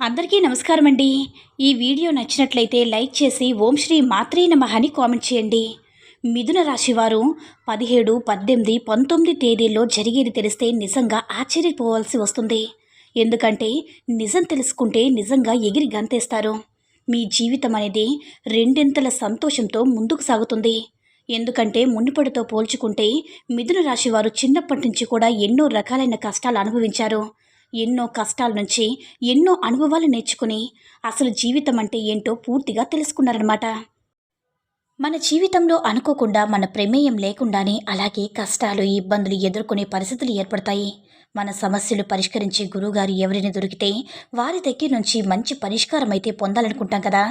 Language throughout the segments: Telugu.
అందరికీ నమస్కారం అండి. ఈ వీడియో నచ్చినట్లయితే లైక్ చేసి ఓం శ్రీ మాత్రే నమ అని కామెంట్ చేయండి. మిథున రాశి వారు పదిహేడు పద్దెనిమిది పంతొమ్మిది తేదీల్లో జరిగేది తెలిస్తే నిజంగా ఆశ్చర్యపోవాల్సి వస్తుంది. ఎందుకంటే నిజం తెలుసుకుంటే నిజంగా ఎగిరి గంతేస్తారు. మీ జీవితం అనేది రెండింతల సంతోషంతో ముందుకు సాగుతుంది. ఎందుకంటే మునుపటితో పోల్చుకుంటే మిథున రాశి వారు చిన్నప్పటి నుంచి కూడా ఎన్నో రకాలైన కష్టాలు అనుభవించారు. ఎన్నో కష్టాల నుంచి ఎన్నో అనుభవాలు నేర్చుకుని అసలు జీవితం అంటే ఏంటో పూర్తిగా తెలుసుకున్నారనమాట మన జీవితంలో అనుకోకుండా మన ప్రమేయం లేకుండానే అలాగే కష్టాలు ఇబ్బందులు ఎదుర్కొనే పరిస్థితులు ఏర్పడతాయి. మన సమస్యలు పరిష్కరించే గురువుగారు ఎవరిని దొరికితే వారి దగ్గర నుంచి మంచి పరిష్కారం అయితే పొందాలనుకుంటాం కదా.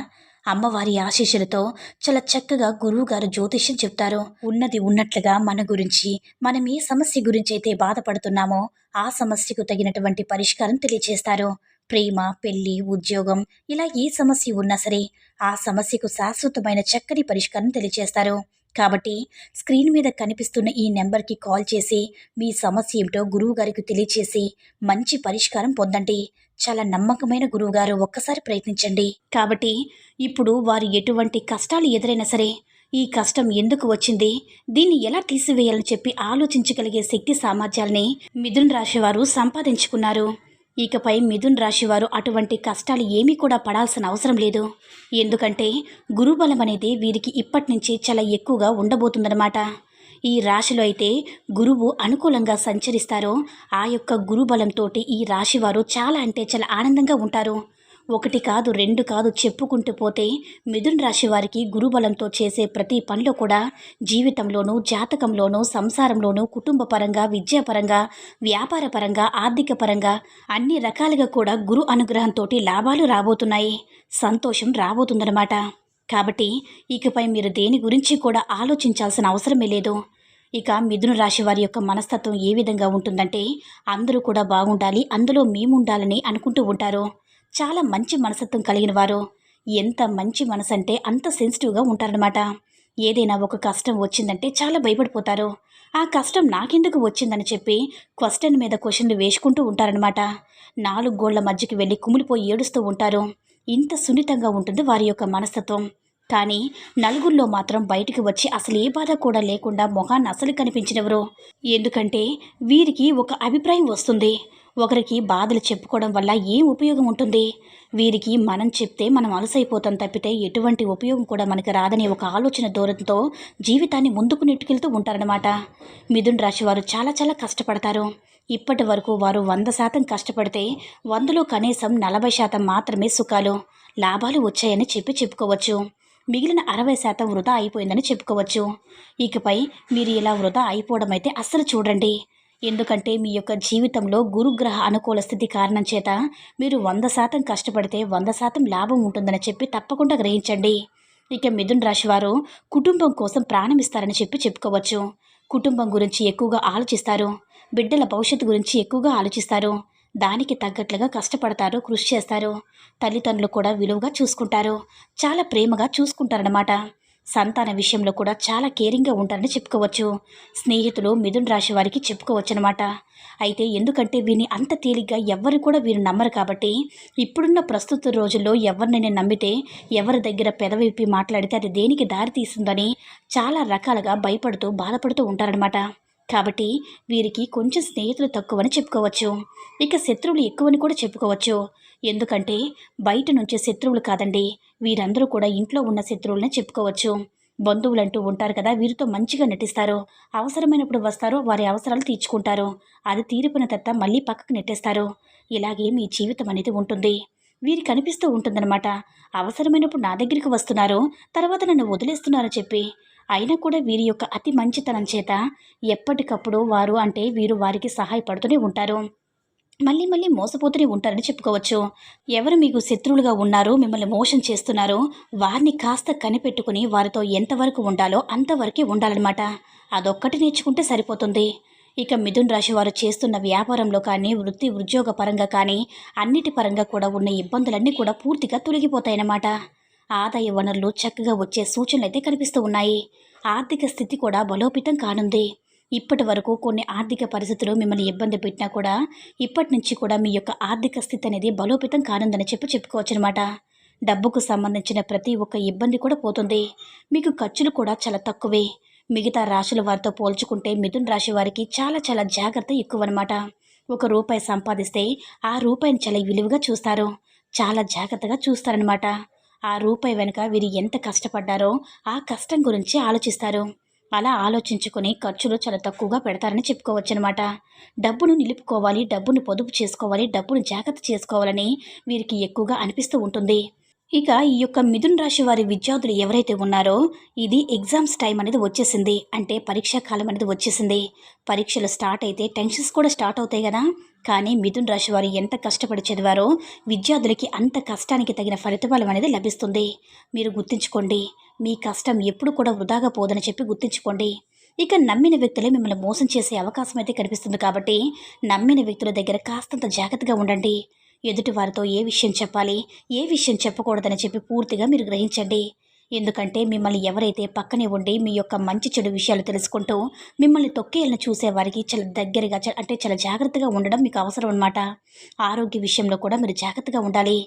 అమ్మవారి ఆశీస్సులతో చాలా చక్కగా గురువుగారు జ్యోతిష్యం చెప్తారు. ఉన్నది ఉన్నట్లుగా మన గురించి మనం ఏ సమస్య గురించి అయితే బాధపడుతున్నామో ఆ సమస్యకు తగినటువంటి పరిష్కారం తెలియజేస్తారు ప్రేమ పెళ్ళి ఉద్యోగం ఇలా ఏ సమస్య ఉన్నా సరే ఆ సమస్యకు శాశ్వతమైన చక్కని పరిష్కారం తెలియజేస్తారు కాబట్టి స్క్రీన్ మీద కనిపిస్తున్న ఈ నెంబర్కి కాల్ చేసి మీ సమస్య ఏమిటో గురువు గారికి తెలియచేసి మంచి పరిష్కారం పొందండి. చాలా నమ్మకమైన గురువుగారు ఒక్కసారి ప్రయత్నించండి. కాబట్టి ఇప్పుడు వారు ఎటువంటి కష్టాలు ఎదురైనా సరే ఈ కష్టం ఎందుకు వచ్చింది దీన్ని ఎలా తీసివేయాలని చెప్పి ఆలోచించగలిగే శక్తి సామర్థ్యాల్ని మిథున్ రాశివారు సంపాదించుకున్నారు. ఇకపై మిథున్ రాశివారు అటువంటి కష్టాలు ఏమీ కూడా పడాల్సిన అవసరం లేదు. ఎందుకంటే గురుబలం అనేది వీరికి ఇప్పటి నుంచి చాలా ఎక్కువగా ఉండబోతుందన్నమాట. ఈ రాశిలో అయితే గురువు అనుకూలంగా సంచరిస్తారో ఆ యొక్క గురుబలంతో ఈ రాశివారు చాలా అంటే చాలా ఆనందంగా ఉంటారు. ఒకటి కాదు రెండు కాదు చెప్పుకుంటూ పోతే మిథున్ రాశి వారికి గురుబలంతో చేసే ప్రతి పనిలో కూడా జీవితంలోనూ జాతకంలోనూ సంసారంలోనూ కుటుంబ పరంగా విద్యాపరంగా వ్యాపార పరంగా ఆర్థిక పరంగా అన్ని రకాలుగా కూడా గురు అనుగ్రహంతో లాభాలు రాబోతున్నాయి. సంతోషం రాబోతుందన్నమాట. కాబట్టి ఇకపై మీరు దేని గురించి కూడా ఆలోచించాల్సిన అవసరమే లేదు. ఇక మిథున రాశి వారి యొక్క మనస్తత్వం ఏ విధంగా ఉంటుందంటే అందరూ కూడా బాగుండాలి అందులో మేము ఉండాలని అనుకుంటూ ఉంటారు. చాలా మంచి మనసత్వం కలిగిన వారు. ఎంత మంచి మనసు అంటే అంత సెన్సిటివ్గా ఉంటారనమాట ఏదైనా ఒక కష్టం వచ్చిందంటే చాలా భయపడిపోతారు. ఆ కష్టం నాకెందుకు వచ్చిందని చెప్పి క్వశ్చన్ మీద క్వశ్చన్లు వేసుకుంటూ ఉంటారనమాట నాలుగు గోళ్ళ మధ్యకి వెళ్ళి కుమిలిపోయి ఏడుస్తూ ఉంటారు. ఇంత సున్నితంగా ఉంటుంది వారి యొక్క మనస్తత్వం. కానీ నలుగురిలో మాత్రం బయటికి వచ్చి అసలు ఏ బాధ కూడా లేకుండా మొహాన్ని అసలు కనిపించినవరు. ఎందుకంటే వీరికి ఒక అభిప్రాయం వస్తుంది. ఒకరికి బాధలు చెప్పుకోవడం వల్ల ఏం ఉపయోగం ఉంటుంది? వీరికి మనం చెప్తే మనం అలసైపోతాం తప్పితే ఎటువంటి ఉపయోగం కూడా మనకి రాదనే ఒక ఆలోచన దూరంతో జీవితాన్ని ముందుకు నెట్టుకెళ్తూ ఉంటారనమాట మిథున్ రాశి వారు చాలా చాలా కష్టపడతారు. ఇప్పటి వరకు వారు వంద శాతం కష్టపడితే వందలో కనీసం నలభై శాతం మాత్రమే సుఖాలు లాభాలు వచ్చాయని చెప్పి చెప్పుకోవచ్చు. మిగిలిన అరవై శాతం వృధా అయిపోయిందని చెప్పుకోవచ్చు. ఇకపై మీరు ఇలా వృధా అయిపోవడం అయితే అస్సలు చూడండి. ఎందుకంటే మీ యొక్క జీవితంలో గురుగ్రహ అనుకూల స్థితి కారణం చేత మీరు వంద శాతం కష్టపడితే వంద శాతం లాభం ఉంటుందని చెప్పి తప్పకుండా గ్రహించండి. ఇక మిథున్ రాశి వారు కుటుంబం కోసం ప్రాణం ఇస్తారని చెప్పి చెప్పుకోవచ్చు. కుటుంబం గురించి ఎక్కువగా ఆలోచిస్తారు. బిడ్డల భవిష్యత్తు గురించి ఎక్కువగా ఆలోచిస్తారు. దానికి తగ్గట్లుగా కష్టపడతారు కృషి చేస్తారు. తల్లిదండ్రులు కూడా విలువగా చూసుకుంటారు. చాలా ప్రేమగా చూసుకుంటారన్నమాట. సంతాన విషయంలో కూడా చాలా కేరింగ్గా ఉంటారని చెప్పుకోవచ్చు. స్నేహితులు మిథున్ రాశి వారికి చెప్పుకోవచ్చు అనమాట అయితే ఎందుకంటే వీరిని అంత తేలిగ్గా ఎవరు కూడా వీరు నమ్మరు కాబట్టి ఇప్పుడున్న ప్రస్తుత రోజుల్లో ఎవరినైనా నమ్మితే ఎవరి దగ్గర పెదవిప్పి మాట్లాడితే అది దేనికి దారి తీస్తుందని చాలా రకాలుగా భయపడుతూ బాధపడుతూ ఉంటారనమాట. కాబట్టి వీరికి కొంచెం స్నేహితులు తక్కువని చెప్పుకోవచ్చు. ఇక శత్రువులు ఎక్కువని కూడా చెప్పుకోవచ్చు. ఎందుకంటే బయట నుంచే శత్రువులు కాదండి. వీరందరూ కూడా ఇంట్లో ఉన్న శత్రువులనే చెప్పుకోవచ్చు. బంధువులంటూ ఉంటారు కదా వీరితో మంచిగా నటిస్తారు. అవసరమైనప్పుడు వస్తారు వారి అవసరాలు తీర్చుకుంటారు. అది తీరిపోయిన తర్వాత మళ్ళీ పక్కకు నెట్టేస్తారు. ఇలాగే మీ జీవితం అనేది ఉంటుంది. వీరికి కనిపిస్తూ ఉంటుందన్నమాట. అవసరమైనప్పుడు నా దగ్గరికి వస్తున్నారు తర్వాత నన్ను వదిలేస్తున్నారని చెప్పి. అయినా కూడా వీరి యొక్క అతి మంచితనం చేత ఎప్పటికప్పుడు వారు అంటే వీరు వారికి సహాయపడుతూనే ఉంటారు. మళ్ళీ మళ్ళీ మోసపోతూనే ఉంటారని చెప్పుకోవచ్చు. ఎవరు మీకు శత్రువులుగా ఉన్నారో మిమ్మల్ని మోసం చేస్తున్నారో వారిని కాస్త కనిపెట్టుకుని వారితో ఎంతవరకు ఉండాలో అంతవరకే ఉండాలన్నమాట. అదొక్కటి నేర్చుకుంటే సరిపోతుంది. ఇక మిథున్ రాశి వారు చేస్తున్న వ్యాపారంలో కానీ వృత్తి ఉద్యోగ పరంగా కానీ అన్నిటి పరంగా కూడా ఉన్న ఇబ్బందులన్నీ కూడా పూర్తిగా తొలగిపోతాయన్నమాట. ఆదాయ వనరులు చక్కగా వచ్చే సూచనలు అయితే కనిపిస్తూ ఉన్నాయి. ఆర్థిక స్థితి కూడా బలోపేతం కానుంది. ఇప్పటి వరకు కొన్ని ఆర్థిక పరిస్థితులు మిమ్మల్ని ఇబ్బంది పెట్టినా కూడా ఇప్పటి నుంచి కూడా మీ యొక్క ఆర్థిక స్థితి అనేది బలోపేతం కానుందని చెప్పి చెప్పుకోవచ్చు అనమాట డబ్బుకు సంబంధించిన ప్రతి ఒక్క ఇబ్బంది కూడా పోతుంది. మీకు ఖర్చులు కూడా చాలా తక్కువే. మిగతా రాశుల వారితో పోల్చుకుంటే మిథున్ రాశి వారికి చాలా చాలా జాగ్రత్త ఎక్కువ అనమాట ఒక రూపాయి సంపాదిస్తే ఆ రూపాయిని చాలా విలువగా చూస్తారు. చాలా జాగ్రత్తగా చూస్తారనమాట ఆ రూపాయి వెనుక వీరు ఎంత కష్టపడ్డారో ఆ కష్టం గురించి ఆలోచిస్తారు. అలా ఆలోచించుకొని ఖర్చులు చాలా తక్కువగా పెడతారని చెప్పుకోవచ్చు అనమాట డబ్బును నిలుపుకోవాలి డబ్బును పొదుపు చేసుకోవాలి డబ్బును జాగ్రత్త చేసుకోవాలని వీరికి ఎక్కువగా అనిపిస్తూ ఉంటుంది. ఇక ఈ యొక్క మిథున్ రాశి వారి విద్యార్థులు ఎవరైతే ఉన్నారో ఇది ఎగ్జామ్స్ టైం అనేది వచ్చేసింది. అంటే పరీక్షా కాలం అనేది వచ్చేసింది. పరీక్షలు స్టార్ట్ అయితే టెన్షన్స్ కూడా స్టార్ట్ అవుతాయి కదా. కానీ మిథున్ రాశి వారు ఎంత కష్టపడి చదివారో విద్యార్థులకి అంత కష్టానికి తగిన ఫలితఫలం అనేది లభిస్తుంది. మీరు గుర్తుంచుకోండి మీ కష్టం ఎప్పుడు కూడా వృధాగా పోదని చెప్పి గుర్తుంచుకోండి. ఇక నమ్మిన వ్యక్తులే మిమ్మల్ని మోసం చేసే అవకాశం అయితే కనిపిస్తుంది కాబట్టి నమ్మిన వ్యక్తుల దగ్గర కాస్తంత జాగ్రత్తగా ఉండండి. ఎదుటి వారితో ఏ విషయం చెప్పాలి ఏ విషయం చెప్పకూడదని చెప్పి పూర్తిగా మీరు గ్రహించండి. ఎందుకంటే మిమ్మల్ని ఎవరైతే పక్కనే ఉండి మీ యొక్క మంచి చెడు విషయాలు తెలుసుకుంటూ మిమ్మల్ని తొక్కేళ్ళని చూసేవారికి చాలా దగ్గరగా అంటే చాలా జాగ్రత్తగా ఉండడం మీకు అవసరం అనమాట ఆరోగ్య విషయంలో కూడా మీరు జాగ్రత్తగా ఉండాలి.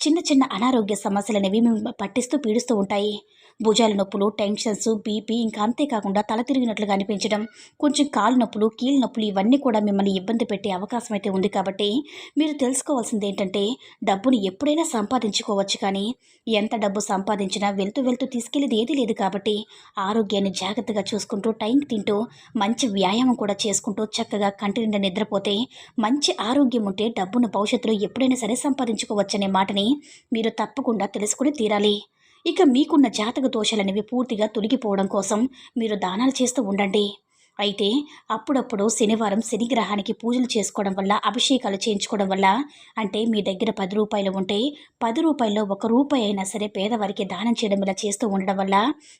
చిన్న చిన్న అనారోగ్య సమస్యలు అనేవి మిమ్మల్ని పట్టిస్తూ పీడిస్తూ ఉంటాయి. భుజాల నొప్పులు టెన్షన్స్ బీపీ ఇంకా అంతేకాకుండా తల తిరిగినట్లుగా అనిపించడం కొంచెం కాలు నొప్పులు కీళ్ళ నొప్పులు ఇవన్నీ కూడా మిమ్మల్ని ఇబ్బంది పెట్టే అవకాశం అయితే ఉంది కాబట్టి మీరు తెలుసుకోవాల్సింది ఏంటంటే డబ్బుని ఎప్పుడైనా సంపాదించుకోవచ్చు కానీ ఎంత డబ్బు సంపాదించినా వెళ్తూ వెళ్తూ తీసుకెళ్ళేది ఏది లేదు కాబట్టి ఆరోగ్యాన్ని జాగ్రత్తగా చూసుకుంటూ టైం తింటూ మంచి వ్యాయామం కూడా చేసుకుంటూ చక్కగా కంటి నిండా నిద్రపోతే మంచి ఆరోగ్యం ఉంటే డబ్బును భవిష్యత్తులో ఎప్పుడైనా సరే సంపాదించుకోవచ్చనే మాటని మీరు తప్పకుండా తెలుసుకుని తీరాలి. ఇక మీకున్న జాతక దోషాలనేవి పూర్తిగా తొలగిపోవడం కోసం మీరు దానాలు చేస్తూ ఉండండి. అయితే అప్పుడప్పుడు శనివారం శనిగ్రహానికి పూజలు చేసుకోవడం వల్ల అభిషేకాలు చేయించుకోవడం వల్ల అంటే మీ దగ్గర పది రూపాయలు ఉంటే పది రూపాయల్లో ఒక రూపాయి అయినా సరే పేదవారికి దానం చేయడం ఇలా చేస్తూ ఉండడం వల్ల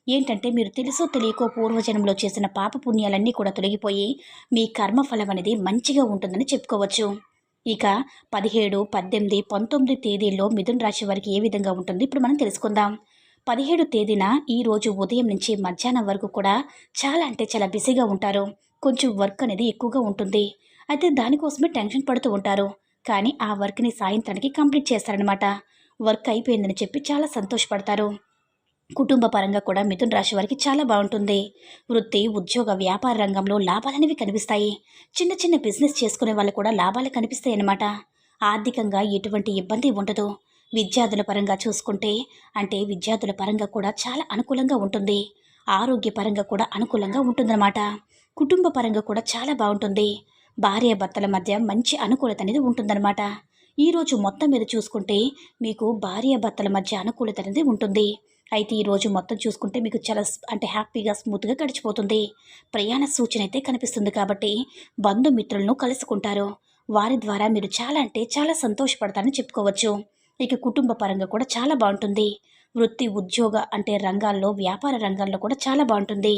ఏంటంటే మీరు తెలుసో తెలియకో పూర్వజన్మలో చేసిన పాప పుణ్యాలన్నీ కూడా తొలగిపోయి మీ కర్మఫలం అనేది మంచిగా ఉంటుందని చెప్పుకోవచ్చు. ఇక పదిహేడు పద్దెనిమిది పంతొమ్మిది తేదీల్లో మిథున్ రాశి వారికి ఏ విధంగా ఉంటుంది ఇప్పుడు మనం తెలుసుకుందాం. పదిహేడు తేదీన ఈరోజు ఉదయం నుంచి మధ్యాహ్నం వరకు కూడా చాలా అంటే చాలా బిజీగా ఉంటారు. కొంచెం వర్క్ అనేది ఎక్కువగా ఉంటుంది. అయితే దానికోసమే టెన్షన్ పడుతూ ఉంటారు. కానీ ఆ వర్క్ని సాయంత్రానికి కంప్లీట్ చేస్తారనమాట వర్క్ అయిపోయిందని చెప్పి చాలా సంతోషపడతారు. కుటుంబ పరంగా కూడా మిథున్ రాశి వారికి చాలా బాగుంటుంది. వృత్తి ఉద్యోగ వ్యాపార రంగంలో లాభాలనేవి కనిపిస్తాయి. చిన్న చిన్న బిజినెస్ చేసుకునే వాళ్ళు కూడా లాభాలు కనిపిస్తాయి అన్నమాట ఆర్థికంగా ఎటువంటి ఇబ్బంది ఉండదు. విద్యార్థుల పరంగా చూసుకుంటే అంటే విద్యార్థుల పరంగా కూడా చాలా అనుకూలంగా ఉంటుంది. ఆరోగ్యపరంగా కూడా అనుకూలంగా ఉంటుందన్నమాట. కుటుంబ పరంగా కూడా చాలా బాగుంటుంది. భార్య భర్తల మధ్య మంచి అనుకూలత అనేది ఉంటుందన్నమాట. ఈరోజు మొత్తం మీద చూసుకుంటే మీకు భార్య భర్తల మధ్య అనుకూలత అనేది ఉంటుంది. అయితే ఈరోజు మొత్తం చూసుకుంటే మీకు చాలా అంటే హ్యాపీగా స్మూత్గా గడిచిపోతుంది. ప్రయాణ సూచన అయితే కనిపిస్తుంది కాబట్టి బంధుమిత్రులను కలుసుకుంటారు. వారి ద్వారా మీరు చాలా అంటే చాలా సంతోషపడతారని చెప్పుకోవచ్చు. ఇక కుటుంబ పరంగా కూడా చాలా బాగుంటుంది. వృత్తి ఉద్యోగ అంటే రంగాల్లో వ్యాపార రంగాల్లో కూడా చాలా బాగుంటుంది.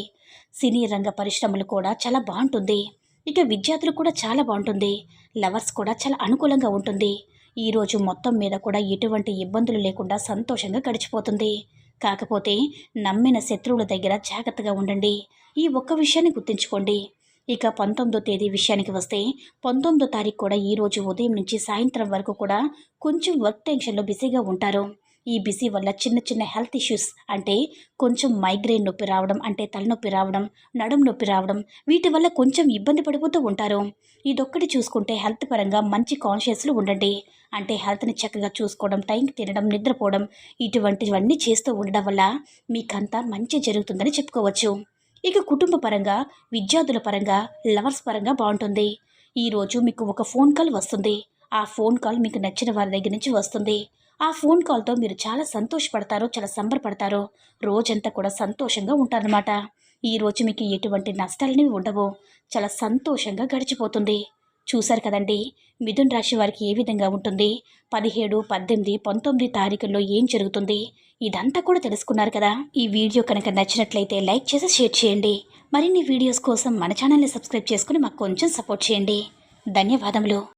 సినీ రంగ పరిశ్రమలు కూడా చాలా బాగుంటుంది. ఇక విద్యార్థులు కూడా చాలా బాగుంటుంది. లవర్స్ కూడా చాలా అనుకూలంగా ఉంటుంది. ఈరోజు మొత్తం మీద కూడా ఎటువంటి ఇబ్బందులు లేకుండా సంతోషంగా గడిచిపోతుంది. కాకపోతే నమ్మిన శత్రువుల దగ్గర జాగ్రత్తగా ఉండండి. ఈ ఒక్క విషయాన్ని గుర్తుంచుకోండి. ఇక పంతొమ్మిదో తేదీ విషయానికి వస్తే పంతొమ్మిదో తారీఖు కూడా ఈరోజు ఉదయం నుంచి సాయంత్రం వరకు కూడా కొంచెం వర్క్ టెన్షన్లో బిజీగా ఉంటారు. ఈ బిజీ వల్ల చిన్న చిన్న హెల్త్ ఇష్యూస్ అంటే కొంచెం మైగ్రేన్ నొప్పి రావడం అంటే తలనొప్పి రావడం నడుం నొప్పి రావడం వీటి వల్ల కొంచెం ఇబ్బంది పడిపోతూ ఉంటారు. ఇదొక్కటి చూసుకుంటే హెల్త్ పరంగా మంచి కాన్షియస్లు ఉండండి. అంటే హెల్త్ని చక్కగా చూసుకోవడం టైంకి తినడం నిద్రపోవడం ఇటువంటివన్నీ చేస్తూ ఉండడం వల్ల మీకంతా మంచి జరుగుతుందని చెప్పుకోవచ్చు. ఇక కుటుంబ పరంగా విద్యార్థుల పరంగా లవర్స్ పరంగా బాగుంటుంది. ఈరోజు మీకు ఒక ఫోన్ కాల్ వస్తుంది. ఆ ఫోన్ కాల్ మీకు నచ్చిన వారి దగ్గర నుంచి వస్తుంది. ఆ ఫోన్ కాల్తో మీరు చాలా సంతోషపడతారు చాలా సంబరపడతారు రోజంతా కూడా సంతోషంగా ఉంటారనమాట ఈ రోజు మీకు ఎటువంటి నష్టాలనేవి ఉండవు. చాలా సంతోషంగా గడిచిపోతుంది. చూశారు కదండి. మిథున్ రాశి వారికి ఏ విధంగా ఉంటుంది? పదిహేడు పద్దెనిమిది పంతొమ్మిది తారీఖుల్లో ఏం జరుగుతుంది? ఇదంతా కూడా తెలుసుకున్నారు కదా. ఈ వీడియో కనుక నచ్చినట్లయితే లైక్ చేసి షేర్ చేయండి. మరిన్ని వీడియోస్ కోసం మన ఛానల్ని సబ్స్క్రైబ్ చేసుకుని మాకు కొంచెం సపోర్ట్ చేయండి. ధన్యవాదములు.